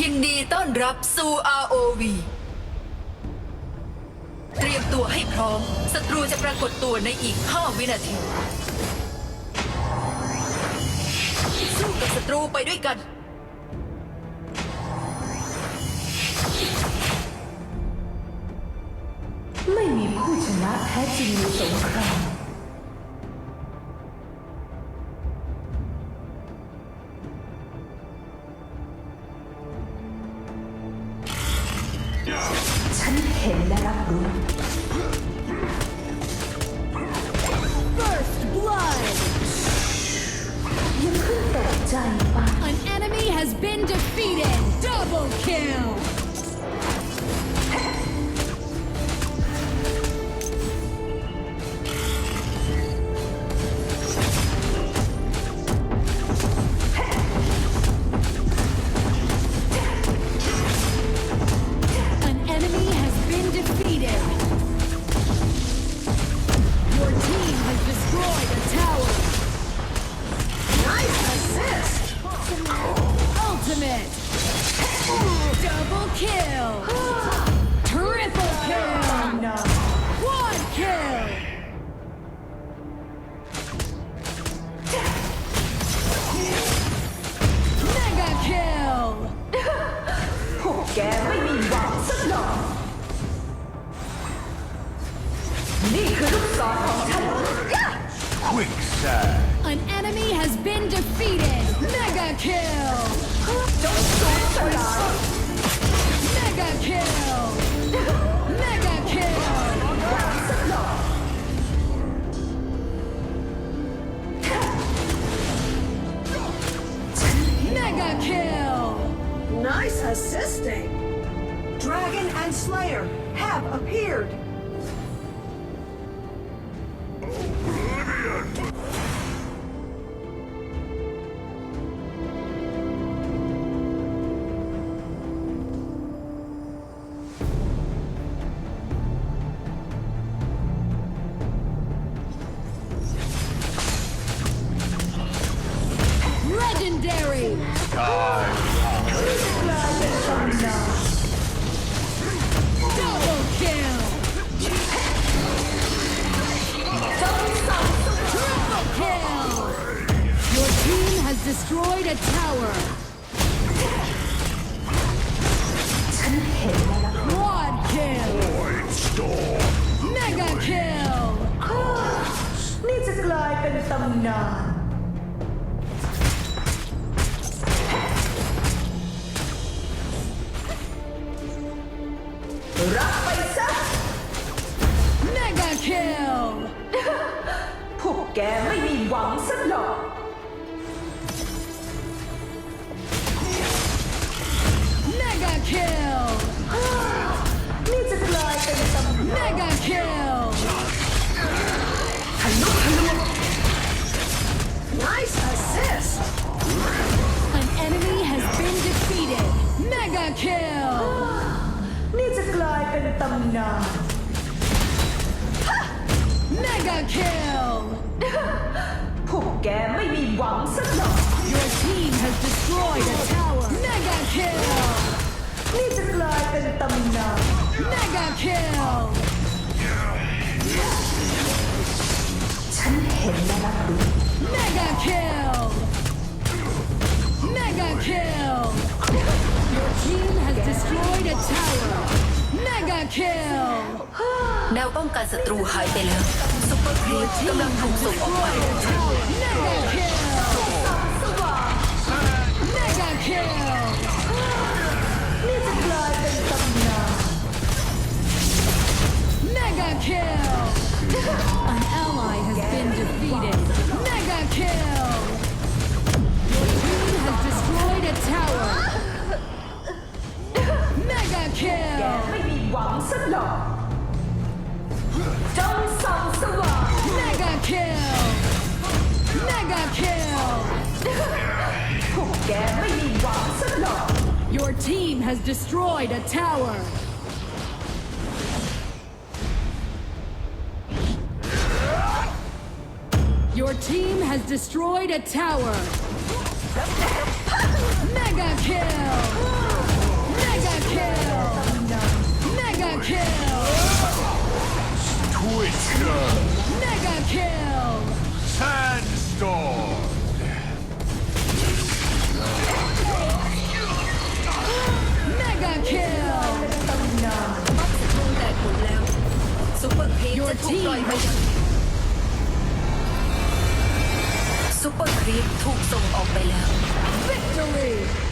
ยินดีต้อนรับสู่ ROV เตรียมตัวให้พร้อม ศัตรูจะปรากฏตัวในอีก 5 วินาที สู้กับศัตรูไปด้วยกัน ไม่มีผู้ชนะแท้จริงในสงคราม ฉันเห็นและรับรู้ First blood! อย่าเพิ่งตกใจไป An enemy has been defeated! Double kill! kill! Don't! Mega kill! Mega kill! Mega kill! Nice assisting! Dragon and Slayer have appeared! destroyed a tower! ฉันเห็นและรับรู้ Quad kill! Storm. Mega kill! นี่จะกลายเป็นตำนาน รับไปซะ Mega kill! พวกแกไม่มีหวังสักหน่อย Mega kill! ทะลุทะลวง Nice assist! An enemy has been defeated! Mega kill! นี่จะกลายเป็นตำนาน Mega kill! พวกแกไม่มีหวังสักหน่อย Your team has destroyed a tower! Mega kill! นี่จะกลายเป็นตำนาน Mega kill! kill! แนวป้องกันศัตรูหายไปแล้วซุปเปอร์ครีปกำลังถูกส่งออกไป Mega kill! team has destroyed a tower. Your team has destroyed a tower. Mega kill! the Torso of Belial. Victory!